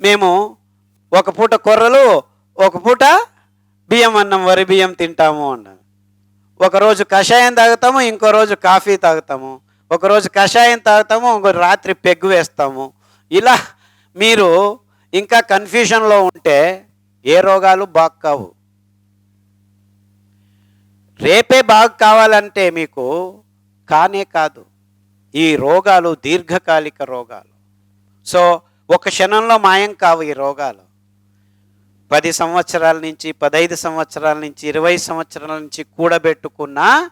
మేము ఒక పూట కొర్రలు ఒక పూట బియ్యం అన్నం వరి బియ్యం తింటాము అన్నారు. ఒకరోజు కషాయం తాగుతాము ఇంకో రోజు కాఫీ తాగుతాము. ఒకరోజు కషాయం తాగుతాము ఇంకో రాత్రి పెగ్గు వేస్తాము. ఇలా మీరు ఇంకా కన్ఫ్యూషన్లో ఉంటే ఏ రోగాలు బాగు కావు. రేపే బాగు కావాలంటే మీకు కానే కాదు. ఈ రోగాలు దీర్ఘకాలిక రోగాలు. సో ఒక క్షణంలో మాయం కావు ఈ రోగాలు. పది సంవత్సరాల నుంచి పదైదు సంవత్సరాల నుంచి ఇరవై సంవత్సరాల నుంచి కూడబెట్టుకున్న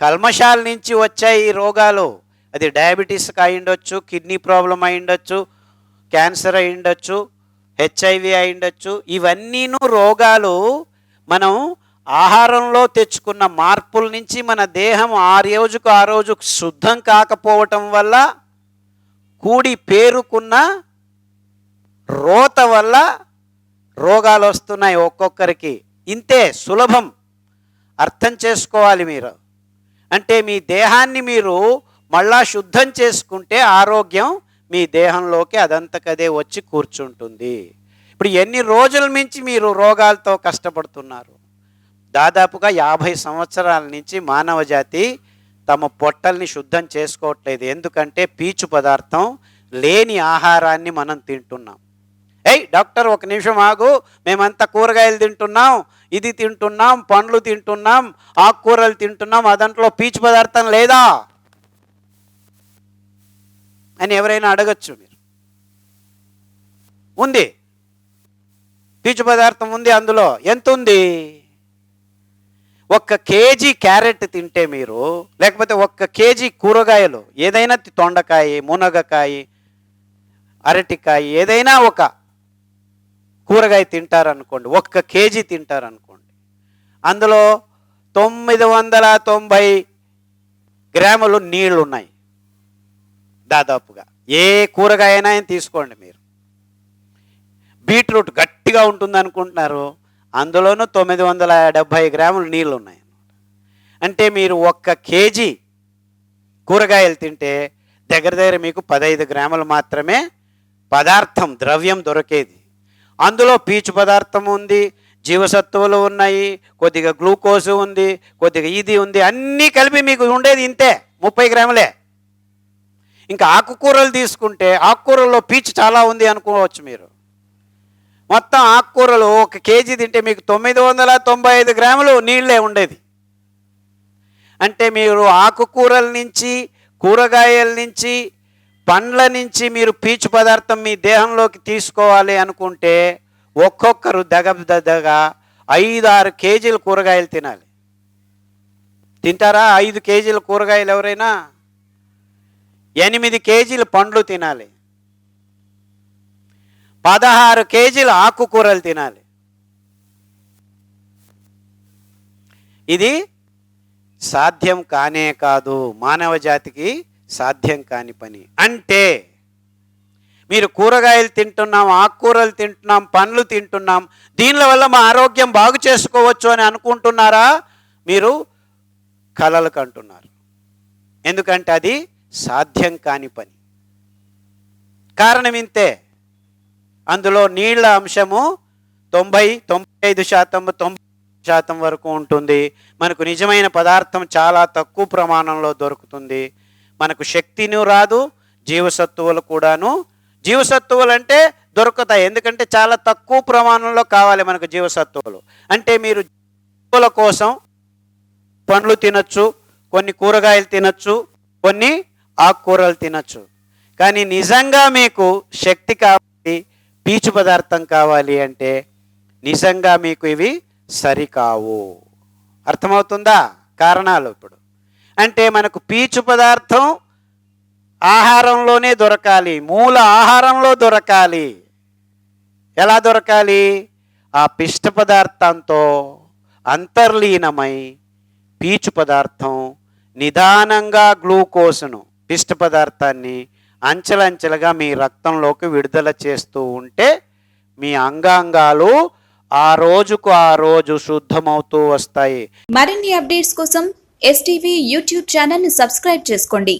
కల్మషాల నుంచి వచ్చాయి ఈ రోగాలు. అది డయాబెటీస్ అయిండొచ్చు కిడ్నీ ప్రాబ్లం అయిండొచ్చు క్యాన్సర్ అయిండొచ్చు హెచ్ఐవి అయిండొచ్చు ఇవన్నీను రోగాలు మనం ఆహారంలో తెచ్చుకున్న మార్పుల నుంచి మన దేహం ఆ రోజుకు ఆ రోజు శుద్ధం కాకపోవటం వల్ల కూడి పేరుకున్న రోత వల్ల రోగాలు వస్తున్నాయి ఒక్కొక్కరికి. ఇంతే సులభం. అర్థం చేసుకోవాలి మీరు. అంటే మీ దేహాన్ని మీరు మళ్ళా శుద్ధం చేసుకుంటే ఆరోగ్యం మీ దేహంలోకి అదంతకదే వచ్చి కూర్చుంటుంది. ఇప్పుడు ఎన్ని రోజుల నుంచి మీరు రోగాలతో కష్టపడుతున్నారు? దాదాపుగా యాభై సంవత్సరాల నుంచి మానవ జాతి తమ పొట్టల్ని శుద్ధం చేసుకోవట్లేదు. ఎందుకంటే పీచు పదార్థం లేని ఆహారాన్ని మనం తింటున్నాం. డాక్టర్ ఒక నిమిషం ఆగు. మేమంతా కూరగాయలు తింటున్నాం ఇది తింటున్నాం పండ్లు తింటున్నాం ఆకుకూరలు తింటున్నాం అదంట్లో పీచు పదార్థం లేదా? అని ఎవరైనా అడగచ్చు మీరు. ఉంది. పీచు పదార్థం ఉంది అందులో. ఎంత ఉంది? ఒక్క కేజీ క్యారెట్ తింటే మీరు లేకపోతే ఒక్క కేజీ కూరగాయలు ఏదైనా తొండకాయ మునగకాయ అరటికాయ ఏదైనా ఒక కూరగాయ తింటారనుకోండి ఒక్క కేజీ తింటారనుకోండి అందులో తొమ్మిది వందల తొంభై గ్రాములు నీళ్ళు ఉన్నాయి దాదాపుగా. ఏ కూరగాయ అయినా తీసుకోండి మీరు. బీట్రూట్ గట్టిగా ఉంటుంది అనుకుంటున్నారు అందులోనూ తొమ్మిది వందల డెబ్భై గ్రాములు నీళ్ళు ఉన్నాయి అంటే మీరు ఒక్క కేజీ కూరగాయలు తింటే దగ్గర దగ్గర మీకు పదహైదు గ్రాములు మాత్రమే పదార్థం ద్రవ్యం దొరికేది. అందులో పీచు పదార్థం ఉంది జీవసత్తువులు ఉన్నాయి కొద్దిగా గ్లూకోజ్ ఉంది కొద్దిగా ఇది ఉంది అన్నీ కలిపి మీకు ఉండేది ఇంతే ముప్పై గ్రాములే. ఇంకా ఆకుకూరలు తీసుకుంటే ఆకుకూరల్లో పీచు చాలా ఉంది అనుకోవచ్చు మీరు. మొత్తం ఆకుకూరలు ఒక కేజీ తింటే మీకు తొమ్మిది వందల తొంభై ఐదు గ్రాములు నీళ్ళే ఉండేది. అంటే మీరు ఆకుకూరల నుంచి కూరగాయల నుంచి పండ్ల నుంచి మీరు పీచు పదార్థం మీ దేహంలోకి తీసుకోవాలి అనుకుంటే ఒక్కొక్కరు దగదగగా ఐదు ఆరు కేజీలు కూరగాయలు తినాలి. తింటారా? ఐదు కేజీల కూరగాయలు ఎవరైనా? ఎనిమిది కేజీలు పండ్లు తినాలి. పదహారు కేజీలు ఆకుకూరలు తినాలి. ఇది సాధ్యం కానే కాదు. మానవ జాతికి సాధ్యం కాని పని. అంటే మీరు కూరగాయలు తింటున్నాం ఆకుకూరలు తింటున్నాం పండ్లు తింటున్నాం దీనిల వల్ల మా ఆరోగ్యం బాగు చేసుకోవచ్చు అని అనుకుంటున్నారా? మీరు కలలు కంటున్నారు. ఎందుకంటే అది సాధ్యం కాని పని. కారణం ఇంతే. అందులో నీళ్ళ అంశము తొంభై తొంభై ఐదు శాతం తొంభై శాతం వరకు ఉంటుంది. మనకు నిజమైన పదార్థం చాలా తక్కువ ప్రమాణంలో దొరుకుతుంది. మనకు శక్తిని రాదు జీవసత్తువులు కూడాను. జీవసత్తువులు అంటే దొరుకుతాయి. ఎందుకంటే చాలా తక్కువ ప్రమాణంలో కావాలి మనకు జీవసత్తువులు. అంటే మీరు జీవుల కోసం పండ్లు తినచ్చు కొన్ని కూరగాయలు తినచ్చు కొన్ని ఆకుకూరలు తినచ్చు. కానీ నిజంగా మీకు శక్తి కావాలి పీచు పదార్థం కావాలి అంటే నిజంగా మీకు ఇవి సరికావు. అర్థమవుతుందా? కారణాలు ఇప్పుడు. అంటే మనకు పీచు పదార్థం ఆహారంలోనే దొరకాలి మూల ఆహారంలో దొరకాలి. ఎలా దొరకాలి? ఆ పిష్ట పదార్థంతో అంతర్లీనమై పీచు పదార్థం నిదానంగా గ్లూకోజ్ను పిష్ట పదార్థాన్ని అంచెలంచెలుగా మీ రక్తంలోకి విడుదల చేస్తూ ఉంటే మీ అంగాంగాలు ఆ రోజుకు ఆ రోజు శుద్ధమవుతూ వస్తాయి. మరిన్ని అప్డేట్స్ కోసం ఎస్టీవీ యూట్యూబ్ ఛానల్ను సబ్స్క్రైబ్ చేసుకోండి.